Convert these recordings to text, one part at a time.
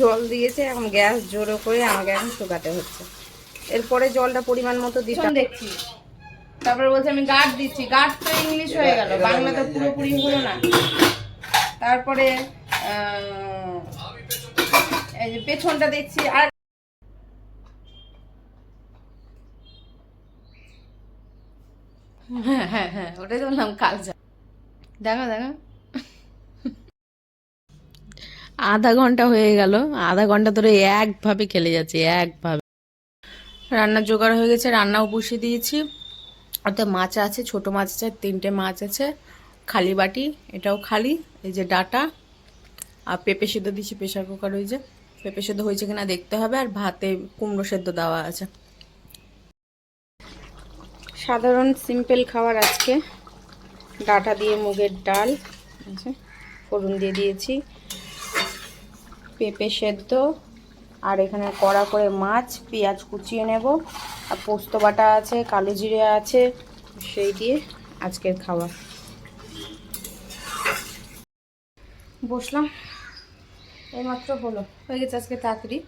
জল দিয়েছে এখন গ্যাস জোরো করে আমাকে এখন শুকাতে হচ্ছে। এরপরে জলটা পরিমাণ মতো পিছন দেখছি। তারপরে বলছে আমি গার্ড দিচ্ছি। গার্ড তো ইংলিশ হয়ে গেল। বাংলা তো পুরোপুরি হলো না। তারপরে আহ, এই যে পেছনটা দেখছি। আর হ্যাঁ হ্যাঁ হ্যাঁ ওটাই তো বললাম কালচার। দেখো দেখো। আধা ঘণ্টা হয়ে গেল। আধা ঘণ্টা ধরে একভাবে খেলে যাচ্ছে, একভাবে। রান্নার জোগাড় হয়ে গেছে, রান্নাও বসিয়ে দিয়েছি। অর্থাৎ মাছ আছে, ছোট মাছ আছে, তিনটে মাছ আছে, খালি বাটি, এটাও খালি, এই যে ডাটা। আর পেঁপে সেদ্ধ দিয়েছি প্রেশার কুকার ওই যে। পেঁপে সেদ্ধ হয়েছে কিনা দেখতে হবে, আর ভাতে কুমড়ো সেদ্ধ দেওয়া আছে। সাধারণ সিম্পল খাবার আজকে। ডাটা দিয়ে মুগের ডাল ফোড়ন দিয়ে দিয়েছি। পেঁপে সেদ্ধ, আর এখানে কড়া করে মাছ, পেঁয়াজ কুচিয়ে নেব, আর পোস্ত বাটা আছে, কালো জিরে আছে, সেই দিয়ে আজকের খাবার। বসলাম। এইমাত্র হলো, হয়ে গেছে আজকে তাড়াতাড়ি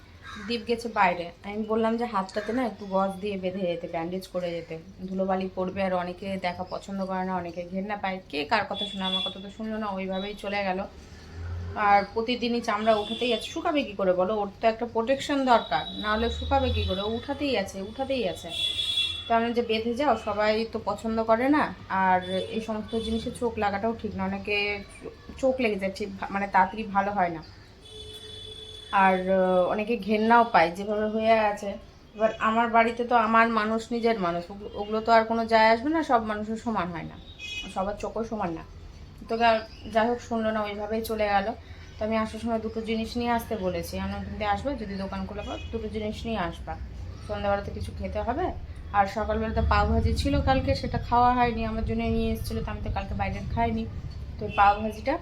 দীপ গেছে বাইরে। আমি বললাম যে হাতটাতে না একটু গজ দিয়ে বেঁধে যেতে ব্যান্ডেজ করে যেতে। ধুলোবালি পড়বে আর অনেকে দেখা পছন্দ করে না, অনেকে ঘেন্না পায়। কে কার কথা শুনে, আমার কথা তো শুনলো না, ওইভাবেই চলে গেল। আর প্রতিদিনই চামড়া উঠাতেই আছে। শুকাবে কি করে বলো? ওর তো একটা প্রোটেকশন দরকার। নাহলে শুকাবে কি করে? উঠাতেই আছে উঠাতেই আছে। কারণ যে বেঁধে যাও, সবাই তো পছন্দ করে না। আর এই সমস্ত জিনিসে চোখ লাগাটাও ঠিক না। অনেকে চোখ লেগে যায়, ঠিক মানে তাড়াতাড়ি ভালো হয় না। আর অনেকে ঘেন্নাও পায়, যেভাবে হয়ে আছে। এবার আমার বাড়িতে তো আমার মানুষ, নিজের মানুষ। ওগুলো তো আর কোনো যায় আসবে না, সব মানুষের সমান হয় না। সবার চোখও সমান না। তো যাই হোক শুনলো না, ওইভাবেই চলে গেল। তো আমি আসার সময় দুটো জিনিস নিয়ে আসতে বলেছি। আমি কিন্তু আসবে, যদি দোকান খুলে পাবো দুটো জিনিস নিয়ে আসবা। সন্ধ্যাবেলাতে কিছু খেতে হবে। আর সকালবেলাতে পাও ভাজি ছিল কালকে, সেটা খাওয়া হয়নি, আমার জন্য নিয়ে এসেছিল, তো আমি তো কালকে বাইরে খাইনি। তো পাও ভাজিটা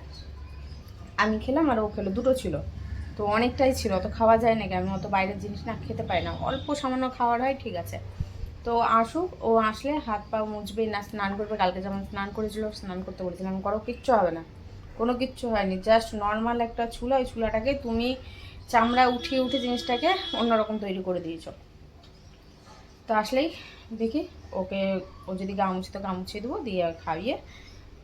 আমি খেলাম আর ও খেলো, দুটো ছিল। তো অনেকটাই ছিল, অত খাওয়া যায় নাকি? আমি অত বাইরের জিনিস না, খেতে পারি না। অল্প সামান্য খাওয়ার হয়, ঠিক আছে। তো আসুক, ও আসলে হাত পা মুছবে না, স্নান করবে, কালকে যেমন স্নান করেছিল, স্নান করতে বলেছিলাম, করো, কিচ্ছু হবে না। কোনো কিচ্ছু হয়নি জাস্ট নর্মাল একটা চুলা, ওই চুলাটাকে তুমি চামড়া উঠিয়ে উঠে জিনিসটাকে অন্যরকম তৈরি করে দিয়েছ। তো আসলেই দেখি, ওকে, ও যদি গা মুছে তো গা মুছিয়ে দেবো, দিয়ে খাইয়ে,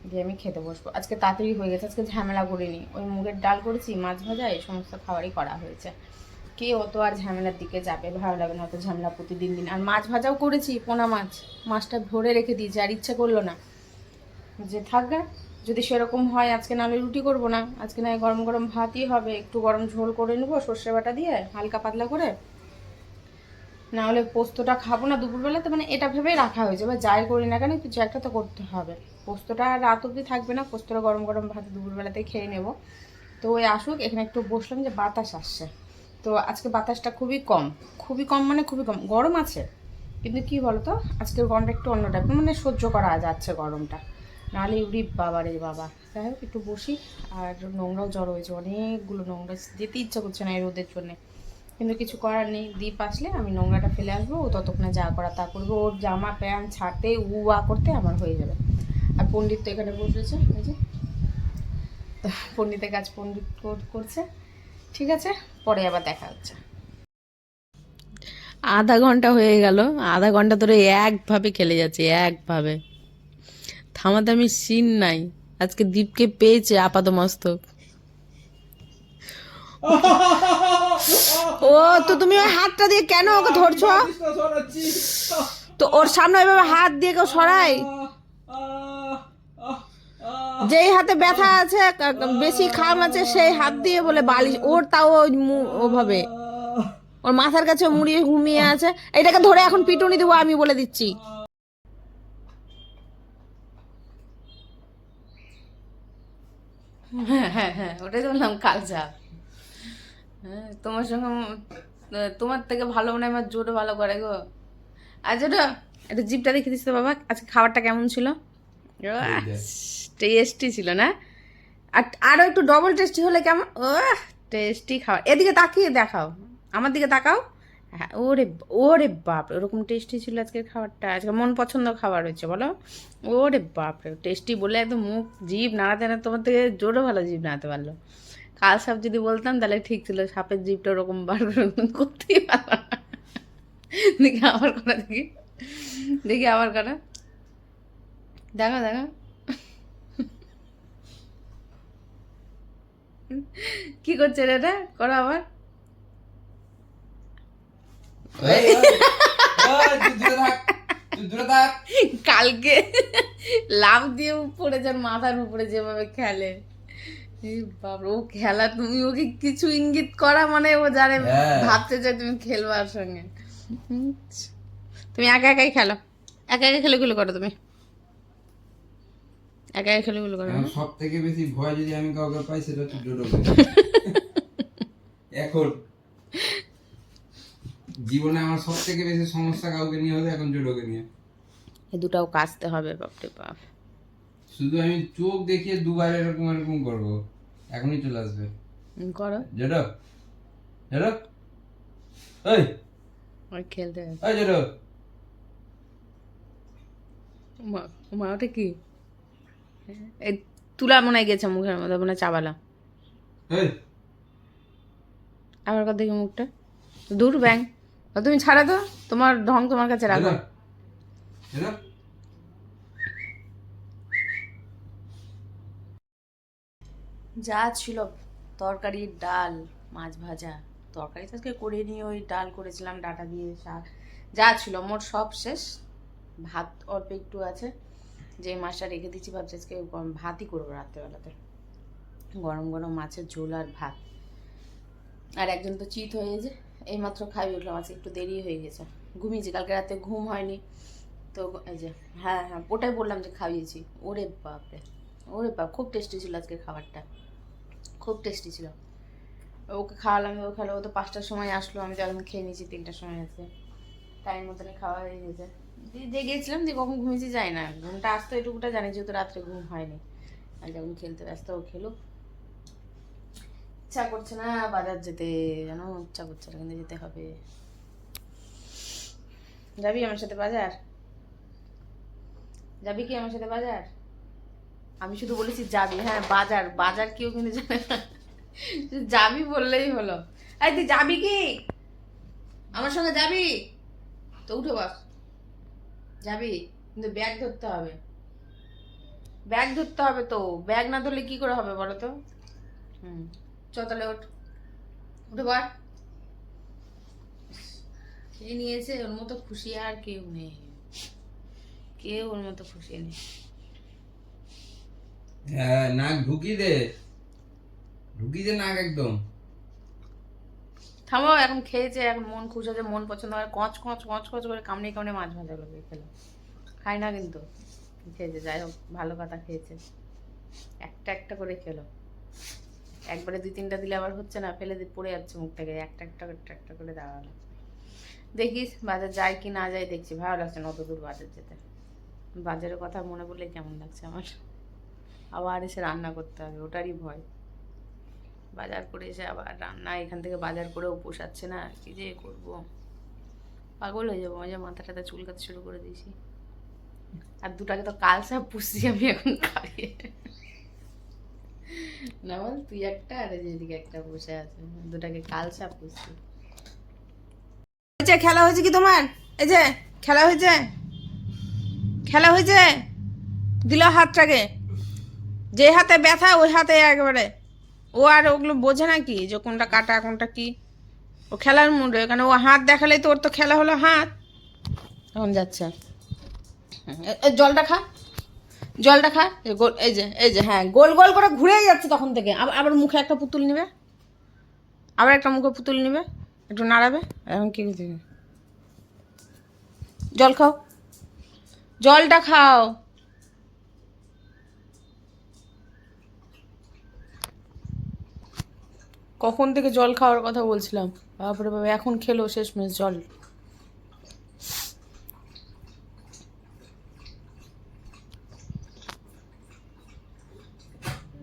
দিয়ে আমি খেতে বসবো। আজকে তাড়াতাড়ি হয়ে গেছে, আজকে ঝামেলা করিনি। ওই মুগের ডাল করেছি, মাছ ভাজা, এই সমস্ত খাবারই করা হয়েছে। কে অত আর ঝামেলার দিকে যাবে? ভালো লাগে না অত ঝামেলা প্রতিদিন দিন। আর মাছ ভাজাও করেছি, পোনা মাছ। মাছটা ভরে রেখে দিয়েছি, আর ইচ্ছা করল না। যে থাকবে যদি সেরকম হয় আজকে নাহলে রুটি করব না। আজকে না গরম গরম ভাতই হবে। একটু গরম ঝোল করে নেব, সর্ষে বাটা দিয়ে হালকা পাতলা করে। না হলে পোস্তটা খাব না দুপুরবেলাতে মানে এটা ভেবেই রাখা হয়েছে। বা যাই করি না কেন, কিছু একটা তো করতে হবে। পোস্তটা রাত অবধি থাকবে না, পোস্তটা গরম গরম ভাত দুপুরবেলাতে খেয়ে নেব। তো ওই আসুক, এখানে একটু বসলাম যে বাতাস আসছে। তো আজকে বাতাসটা খুবই কম। খুবই কম মানে খুবই কম। গরম আছে। কিন্তু কি বলতো? আজকের গরমটা একটু অন্য টাইপ মানে সহ্য করা যাচ্ছে গরমটা। নাহলে উড়ি বাবা রে বাবা। যাই হোক, একটু বসি। আর নোংরাও জড়ো হয়েছে। অনেকগুলো নোংরা। যেতে ইচ্ছা করছে না এই রোদের জন্যে। কিন্তু কিছু করার নেই। দ্বীপ আসলে আমি নোংরাটা ফেলে আসব। ও ততক্ষণে যা করা তা করবে। ওর জামা, প্যান্ট ছাড়তে উ আ করতে আমার হয়ে যাবে। আর পণ্ডিত তো এখানে বসেছে। এই যে, পণ্ডিতের কাজ পণ্ডিত করছে। ঠিক আছে? পরে আবার দেখা হচ্ছে। আধা ঘণ্টা হয়ে গেল। আধা ঘণ্টা ধরে একভাবে খেলে যাচ্ছে একভাবে। থামাদামি সিন নাই। আজকে দীপকে পেয়েছে আপাত মস্তক ও তো তুমি ওই হাতটা দিয়ে কেন ওকে ধরছো? তো ওর সামনে ওইভাবে হাত দিয়ে কেউ সরাই যেই হাতে ব্যথা আছে বেশি খাম আছে সেই হাত দিয়ে বলে বালিশ ওর তাও ওই ওভাবে। ওর মাথার কাছে মুড়িয়ে ঘুমিয়ে আছে। এটাকে ধরে এখন পিটুনি দেবো আমি বলে দিচ্ছি। হ্যাঁ হ্যাঁ হ্যাঁ ওটাই তো বললাম কালচার হ্যাঁ তোমার সঙ্গে তোমার থেকে ভালো মনে হয় আমার জোরে ভালো করে গো। আর জোটো একটু জিপটা দেখে দিস তো বাবা আজকে খাবারটা কেমন ছিল? টেস্টি ছিল না? আর আরও একটু ডবল টেস্টি হলে কেমন? ও টেস্টি খাওয়া এদিকে তাকিয়ে দেখাও। আমার দিকে তাকাও। হ্যাঁ ওরে ওরে বাপ ওরকম টেস্টি ছিল আজকের খাবারটা। আজকে মন পছন্দ খাবার হয়েছে বলো? ওরে বাপ রে টেস্টি বলে একদম মুখ জিভ নাড়াতে না তোমার থেকে জোরও ভালো জিভ নাড়াতে পারল। কাল সাপ যদি বলতাম তাহলে ঠিক ছিল সাপের জিপটা ওরকম বার করে করতেই পারলাম দেখি আবার করা দেখি। দেখি আবার করা। দেখা দেখা কি করছে রে এটা? করো আবার। কালকে লাভ দিয়ে পড়ে যান মাথার উপরে যেভাবে খেলে। বাবা ও খেলা তুমি ওকে কিছু ইঙ্গিত করা মানে ও জানে হ্যাঁ। ভাবতে চাই তুমি খেলবার সঙ্গে। তুমি একা একাই খেলো। একা একা খেলে গুলো করো তুমি। একা খেলে গুলো করো সব থেকে বেশি ভয় যদি আমি কাউকে পাই সেটা হচ্ছে ডোডোকে এখন। জীবনে আমার সব থেকে বেশি সমস্যা কাউকে নিয়ে হলে এখন জোডোকে নিয়ে। এই দুটাও কাচতে হবে বাপরে বাপ। শুধু আমি চোখ দেখিয়ে দুবার এরকম এরকম করব। এখনই চলে আসবে। করো। জোডো। জোডো। এই। ওই খেলতে। এই জোডো। মা মা ওটা কি? এই তুলা মনে হয় গেছে মুখের মধ্যে মনে হয় চাবালা। আবার কত দেখি মুখটা। দূর ব্যাং। তুমি ছাড়া তো তোমার ঢং তোমার কাছে রাখো। যা ছিল তরকারি ডাল মাছ ভাজা। তরকারি তো আজকে করে নিয়ে ওই ডাল করেছিলাম ডাটা দিয়ে শাক। যা ছিল মোট সব শেষ। ভাত অল্প একটু আছে। যে মাছটা রেখে দিচ্ছি ভাবছি আজকে গরম ভাতই করব রাত্রেবেলাতে। গরম গরম মাছের ঝোল আর ভাত। আর একজন তো চিত হয়ে গেছে, এইমাত্র খাই উঠলাম আজকে একটু দেরি হয়ে গেছে। ঘুমিয়েছি, কালকে রাতে ঘুম হয়নি। তো এই যে হ্যাঁ হ্যাঁ ওটাই বললাম যে খাইয়েছি। ওরে বাপরে, ওরে বাপ, খুব টেস্টি ছিল আজকে খাবারটা। খুব টেস্টি ছিল। ওকে খাওয়ালাম, ও ও তো পাঁচটার সময় আসলো, আমি তো এখন খেয়ে নিয়েছি, তিনটার সময় আছে টাইম মতনই খাওয়া হয়ে গেছে। দিয়ে জেগেছিলাম যে কখন ঘুমিয়েছি যাই না। ঘুমটা আসতো এটুকুটা জানি, যেহেতু রাত্রে ঘুম হয়নি। আর যখন খেলতে ব্যস্ত ও খেলো ইচ্ছা করছে না বাজার যেতে, যেন ইচ্ছা করছে না, কিন্তু যেতে হবে। যাবি আমার সাথে বাজার? যাবি কি আমার সাথে বাজার? আমি শুধু বলেছি যাবি হ্যাঁ বাজার বাজার কেউ কিন্তু জানে না। যাবি বললেই হলো। এই তুই যাবি কি? আমার সঙ্গে যাবি? তো উঠে বস। যাবি? কিন্তু ব্যাগ ধরতে হবে। ব্যাগ ধরতে হবে তো। ব্যাগ না ধরলে কি করে হবে বলো তো হুম, চ তাহলে ওঠ। নিয়েছে? ওর মতো খুশি আর কেউ নেই। কেউ ওর মতো খুশি নেই। হ্যাঁ নাক ঢুকিয়ে দে। ঢুকিয়ে দে নাক একদম। থামো, এখন খেয়েছে এখন মন খুশ আছে মন পছন্দ হয়, কচ কচ কচ কচ করে কামড়ে কামড়ে মাছ ভাজা গুলো খেলো। খাই না কিন্তু, খেয়েছে, যাই হোক, ভালো কথা খেয়েছে। একটা একটা করে খেলো। একবারে দুই তিনটা দিলে আবার হচ্ছে না, ফেলে দিয়ে পড়ে যাচ্ছে মুখ থেকে একটা একটা একটা একটা করে হলো। দেখিস বাজার যায় কি না যায় দেখছি, ভালো লাগছে না, অত দূর বাজার যেতে। বাজারের কথা মনে পড়লে কেমন লাগছে আমার? আবার এসে রান্না করতে হবে, ওটারই ভয়। বাজার করে এসে আবার রান্না এখান থেকে বাজার করেও পোষাচ্ছে না কি যে করব। পাগল হয়ে যাব, মাঝে মাথা টাথা চুলকাতে শুরু করে দিয়েছি। আর দুটাকে তো কাল সাপ পুষছি আমি এখন না বল, তুই একটা আর এই যে এদিকে একটা বসে আছে। দুটাকে কাল সাপ পুষছি। হয়েছে খেলা হয়েছে কি তোমার? এই যে, খেলা হয়েছে? খেলা হয়েছে? দিল হাতটাকে। যে হাতে ব্যথা, ওই হাতে একেবারে। ও আর ওগুলো বোঝে না কি যে কোনটা কাটা, কোনটা কি? ও খেলার মুডে কারণ ও হাত দেখালেই তো ওর তো খেলা হলো হাত। এখন যাচ্ছে। জলটা খা। জলটা খা। এই যে এই যে হ্যাঁ গোল গোল করে ঘুরেই যাচ্ছে তখন থেকে। আবার আবার মুখে একটা পুতুল নিবে। আবার একটা মুখে পুতুল নিবে। একটু নাড়াবে। এখন কি জল খাও। জলটা খাও। কখন থেকে জল খাওয়ার কথা বলছিলাম? বাপরে বাবা এখন খেলো শেষমেশ জল।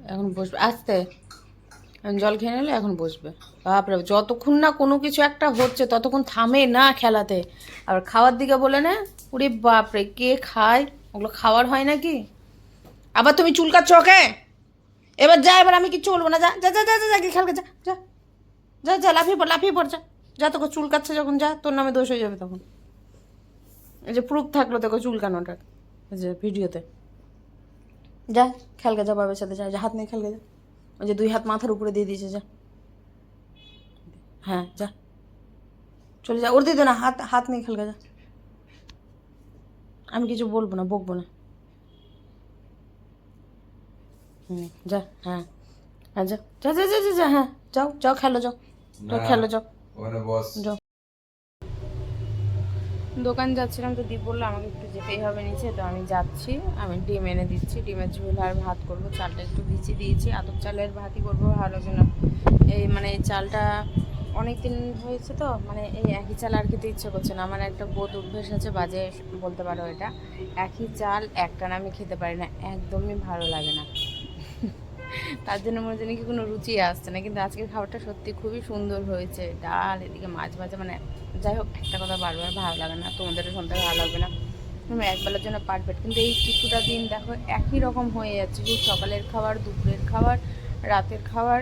এখন বসবে, আস্তে। জল খেয়ে নিলে এখন বসবে। বাপরে যতক্ষণ না কোনো কিছু একটা হচ্ছে, ততক্ষণ থামে না খেলাতে। আর খাওয়ার দিকে বলে না, ওরে বাপরে, কে খায়? ওগুলো খাওয়ার হয় নাকি? আবার তুমি চুলকাচ্ছ ওকে? এবার যা এবার আমি কিচ্ছু বলব না যা যা যা যা যা, খেলকে যা যা যা যা লাফিয়ে পড় লাফিয়ে পড় যা যা তোকে চুল কাটছে যখন যা তোর নামে দোষ হয়ে যাবে তখন। এই যে প্রুফ থাকল তোকে চুলকানোটার যে ভিডিওতে। যা খেলকে যা বাবার সাথে যা হাত নিয়ে খেলকে যা। ওই যে দুই হাত মাথার উপরে দিয়ে দিয়েছে যা। হ্যাঁ যা। চলে যা ওর দিতে না হাত হাত নিয়ে খেলকে যা। আমি কিছু বলব না বকবো না। হুম যা হ্যাঁ। হ্যাঁ যা যা যা যা যা, যা হ্যাঁ যাও যাও খেলো যাও। তো খেলো যাও। যাও। দোকান যাচ্ছিলাম তো দীপ বলল আমাকে একটু যেতেই হবে নিচে। তো আমি যাচ্ছি আমি ডিম এনে দিচ্ছি ডিমের ঝোল আর ভাত করব। চালটা একটু ভিজিয়ে দিয়েছি আতপ চালের ভাতই করব ভালো যেন। এই মানে এই চালটা অনেক দিন হয়েছে তো মানে এই একই চাল আর খেতে ইচ্ছে করছে না। আমার একটা বোধ অভ্যেস আছে বাজে বলতে পারো এটা। একই চাল একটানা আমি খেতে পারি না একদমই ভালো লাগে না। তার জন্য মনে হচ্ছে নাকি কোনো রুচি আসছে না। কিন্তু আজকের খাবারটা সত্যি খুবই সুন্দর হয়েছে। ডাল, এদিকে মাছ ভাজা মানে যাই হোক, একটা কথা বারবার ভালো লাগে না, তোমাদেরও শুনতে ভালো লাগবে না। একবেলার জন্য পারফেক্ট কিন্তু এই কিছুটা দিন দেখো, একই রকম হয়ে যাচ্ছে। যে সকালের খাবার, দুপুরের খাবার, রাতের খাবার।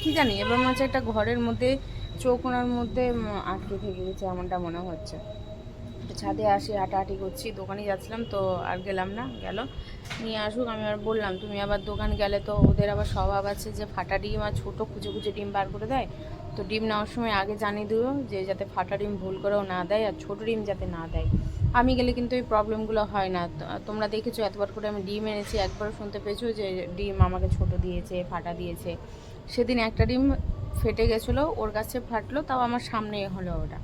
কি জানি, এবার মনে হচ্ছে একটা ঘরের মধ্যে চৌকোনার মধ্যে আটকে থেকে গেছে, এমনটা মনে হচ্ছে। তো ছাদে আসি, হাঁটাহাঁটি করছি দোকানে যাচ্ছিলাম তো আর গেলাম না, গেল। নিয়ে আসুক, আমি আর বললাম, তুমি আবার দোকান গেলে তো ওদের আবার স্বভাব আছে যে ফাটা ডিম আর ছোটো কুচে কুচে ডিম বার করে দেয়। তো ডিম নেওয়ার সময় আগে জানিয়ে দিও যে যাতে ফাটা ডিম ভুল করেও না দেয় আর ছোটো ডিম যাতে না দেয়। আমি গেলে কিন্তু এই প্রবলেমগুলো হয় না। তোমরা দেখেছ, এতবার করে আমি ডিম এনেছি একবারও শুনতে পেয়েছ যে ডিম আমাকে ছোট দিয়েছে, ফাটা দিয়েছে। সেদিন একটা ডিম ফেটে গেছিল, ওর কাছে ফাটলো, তাও আমার সামনে হলো ওটা।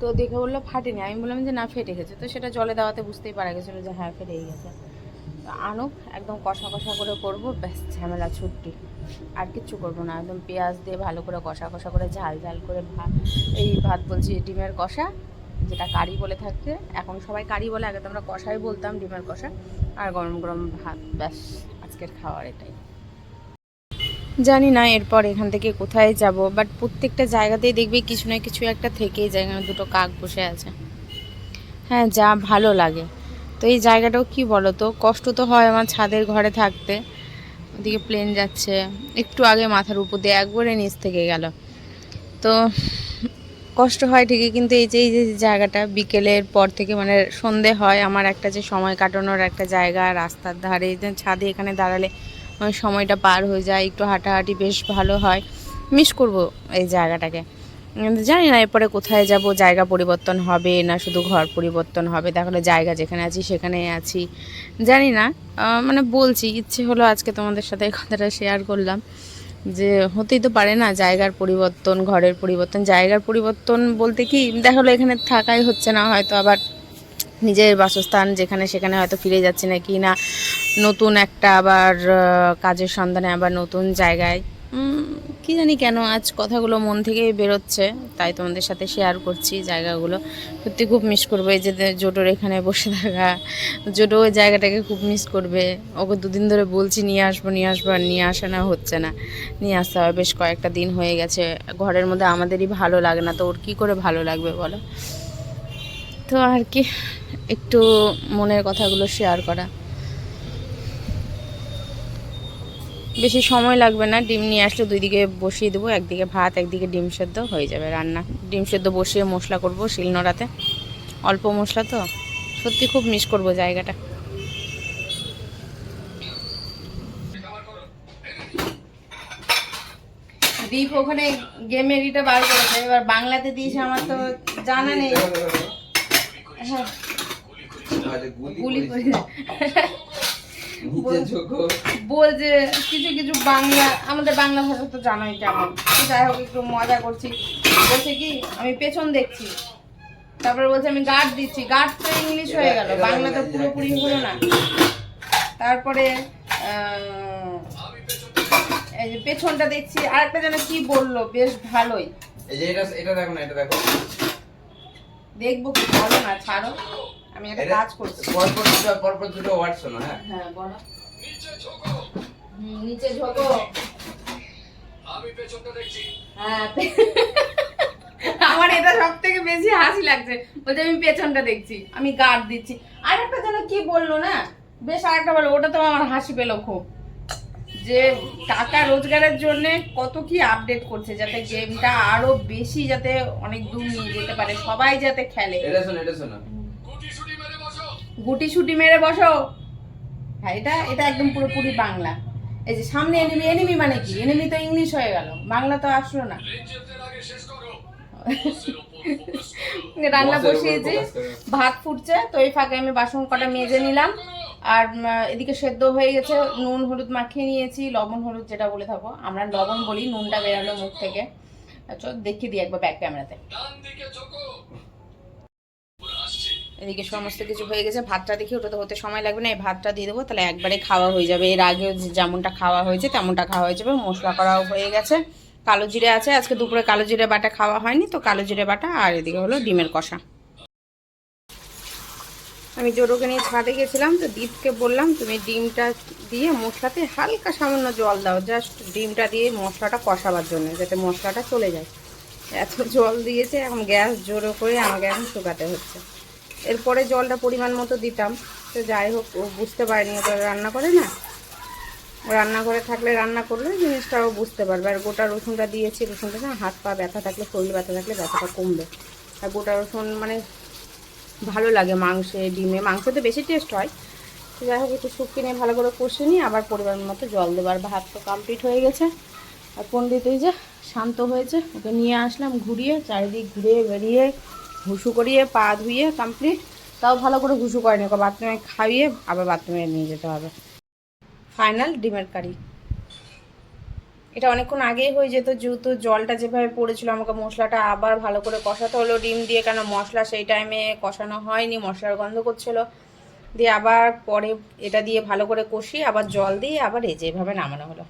তো দেখে বলল ফাটেনি। আমি বললাম যে না, ফেটে গেছে। তো সেটা জলে দেওয়াতে বুঝতেই পারা গেছিল যে হ্যাঁ ফেটেই গেছে। তো আনুক, একদম কষা কষা করে করব, ব্যাস, ঝামেলা ছুটি আর কিচ্ছু করব না, একদম পেঁয়াজ দিয়ে ভালো করে কষা কষা করে ঝাল ঝাল করে ভাত এই ভাত বলছি ডিমের কষা, যেটা কারি বলে থাকে। এখন সবাই কারি বলে, আগে তো আমরা কষাই বলতাম ডিমের কষা, আর গরম গরম ভাত, ব্যাস, আজকের খাওয়ার এটাই। জানি না এরপর এখান থেকে কোথায় যাব বাট প্রত্যেকটা জায়গাতেই দেখবি কিছু না কিছু একটা থেকেই যায় দুটো কাক বসে আছে। হ্যাঁ যা ভালো লাগে। তো এই জায়গাটাও কি বলো তো কষ্ট তো হয় আমার ছাদের ঘরে থাকতে। ওদিকে প্লেন যাচ্ছে। একটু আগে মাথার উপর দিয়ে একবারে নিচ থেকে গেল। তো কষ্ট হয় ঠিকই, কিন্তু এই যে এই যে জায়গাটা বিকেলের পর থেকে মানে সন্ধে হয়, আমার একটা যে সময় কাটানোর একটা জায়গা, রাস্তার ধারে ছাদে এখানে দাঁড়ালে সময়টা পার হয়ে যায়, একটু হাঁটাহাঁটি বেশ ভালো হয়। মিস করব এই জায়গাটাকে। জানি না এরপরে কোথায় যাব, জায়গা পরিবর্তন হবে না শুধু ঘর পরিবর্তন হবে, তাহলে জায়গা যেখানে আছি সেখানেই আছি। জানি না মানে বলছি, ইচ্ছে হলো আজকে তোমাদের সাথে এই কথাটা শেয়ার করলাম। যে হতেই তো পারে না, জায়গার পরিবর্তন, ঘরের পরিবর্তন, জায়গার পরিবর্তন বলতে কি, দেখা হলো এখানে থাকাই হচ্ছে না, হয়তো আবার নিজের বাসস্থান যেখানে সেখানে হয়তো ফিরে যাচ্ছে না কি না, নতুন একটা আবার কাজের সন্ধানে, আবার নতুন জায়গায়। কি জানি কেন আজ কথাগুলো মন থেকেই বেরোচ্ছে, তাই তোমাদের সাথে শেয়ার করছি জায়গাগুলো। সত্যি খুব মিস করবে, এই যে জোটোর এখানে বসে থাকা, জোটো ওই জায়গাটাকে খুব মিস করবে। ওকে দুদিন ধরে বলছি, নিয়ে আসব নিয়ে আসব, আর নিয়ে আসা না, হচ্ছে না। নিয়ে আসতে হবে, বেশ কয়েকটা দিন হয়ে গেছে। ঘরের মধ্যে আমাদেরই ভালো লাগে না, তো ওর কী করে ভালো লাগবে বলো? তো আর কি, একটু মনের কথাগুলো শেয়ার করা। বেশি সময় লাগবে না, ডিম নিয়ে আসলে দুই দিকে বসিয়ে দেবো, একদিকে ভাত, একদিকে ডিম সেদ্ধ, হয়ে যাবে রান্না। ডিম সেদ্ধ বসিয়ে মশলা করব শিলনোড়াতে অল্প মশলা তো, সত্যি খুব মিস করব জায়গাটা। দীপ ওখানে গেমের ইটা বার করেছে, এবার বাংলাতে দিয়েছে আমার তো জানা নেই। বলছে কিছু কিছু বাংলা আমাদের বাংলা ভাষা তো জানোই কেমন। যাই হোক একটু মজা করছি। বলছে কি আমি পেছন দেখছি। তারপরে বলছে আমি গার্ড দিচ্ছি। গার্ড তো ইংলিশ হয়ে গেল। বাংলা তো পুরোপুরি হলো না। তারপরে এই যে পেছনটা দেখছি। আরেকটা যেন কি বলল বেশ ভালোই। এই যে এটা এটা দেখো না এটা দেখো। দেখব কি বলো না ছাড়ো। আমি একটা কাজ করছি। পরপর দুটো পরপর দুটো ওয়ার্ড শোনো হ্যাঁ। হ্যাঁ বলো। নিচে ঝোঁকো। হ্যাঁ। আমার এটা সব থেকে বেশি হাসি লাগছে। বলছে আমি পেছনটা দেখছি। আমি গার্ড দিচ্ছি। আর একটা যেন কি বলল না? বেশ আরেকটা বলো ওটা তো আমার হাসি পেল খুব। যে টাকা রোজগারের জন্য কত কি আপডেট করছে যাতে গেমটা আরও বেশি যাতে অনেক দূর নিয়ে যেতে পারে সবাই যাতে খেলে। এটা শোনো এটা শোনো। গুটি সুটি মেরে বসো। হ্যাঁ এটা এটা একদম পুরোপুরি বাংলা। এই যে সামনে এনিমি এনিমি মানে কি? এনিমি তো ইংলিশ হয়ে গেল। বাংলা তো আসলো না। রান্না বসিয়েছি ভাত ফুটছে তো এই ফাঁকে আমি বাসন কটা মেজে নিলাম। আর এদিকে সেদ্ধ হয়ে গেছে, নুন, হলুদ মাখিয়ে নিয়েছি, লবণ, হলুদ যেটা বলে থাকো। আমরা লবণ বলি, নুনটা বেরোলো মুখ থেকে। চল দেখিয়ে দিই একবার ব্যাক ক্যামেরাতে এদিকে সমস্ত কিছু হয়ে গেছে, ভাতটা দেখি, ওটা তো হতে সময় লাগবে না, এই ভাতটা দিয়ে দেবো, তাহলে একবারে খাওয়া হয়ে যাবে। এর আগেও যেমনটা খাওয়া হয়েছে, তেমনটা খাওয়া হয়ে যাবে মশলা করাও হয়ে গেছে। কালো জিরে আছে, আজকে দুপুরে কালো জিরে বাটা খাওয়া হয়নি, তো কালো জিরে বাটা, আর এদিকে হলো ডিমের কষা। আমি জোরোকে নিয়ে ছাদে গেছিলাম, তো দীপকে বললাম, তুমি ডিমটা দিয়ে মশলাতে হালকা সামান্য জল দাও জাস্ট ডিমটা দিয়ে মশলাটা কষাবার জন্য, যাতে মশলাটা চলে যায়। এত জল দিয়েছে, এখন গ্যাস জোরো করে আমাকে এখন শুকাতে হচ্ছে। এরপরে জলটা পরিমাণ মতো দিতাম, তো যাই হোক, ও বুঝতে পারেনি, ও রান্না করে না। ও রান্না করে থাকলে রান্না করলে জিনিসটা ও বুঝতে পারবে, আর গোটা রসুনটা দিয়েছি, রসুনটা না হাত পা ব্যথা থাকলে, শরীর ব্যথা থাকলে ব্যথাটা কমবে। আর গোটা রসুন মানে ভালো লাগে মাংসে, ডিমে। মাংসতে বেশি টেস্ট হয়। তো যাই হোক, একটু শুকিয়ে নিয়ে ভালো করে কষে নিই আবার পরিমাণ মতো জল দেবার ভাত তো কমপ্লিট হয়ে গেছে। আর পণ্ডিত এই যে শান্ত হয়েছে, ওকে নিয়ে আসলাম ঘুরিয়ে, চারিদিক ঘুরে বেরিয়ে, ঘুষু করিয়ে, পা ধুয়ে কমপ্লিট তাও ভালো করে ঘুষু করেনি, ওকে বাথরুমে খাইয়ে আবার বাথরুমে নিয়ে যেতে হবে। ফাইনাল ডিমের কারি। এটা অনেকক্ষণ আগেই হয়ে যেত, যেহেতু জলটা যেভাবে পড়েছিল, আমাকে মশলাটা আবার ভালো করে কষাতে হলো, ডিম দিয়ে, কেন মশলা সেই টাইমে কষানো হয়নি, মশলার গন্ধ করছিল। দিয়ে আবার পরে এটা দিয়ে ভালো করে কষি আবার জল দিয়ে আবার এই যেভাবে নামানো হলো।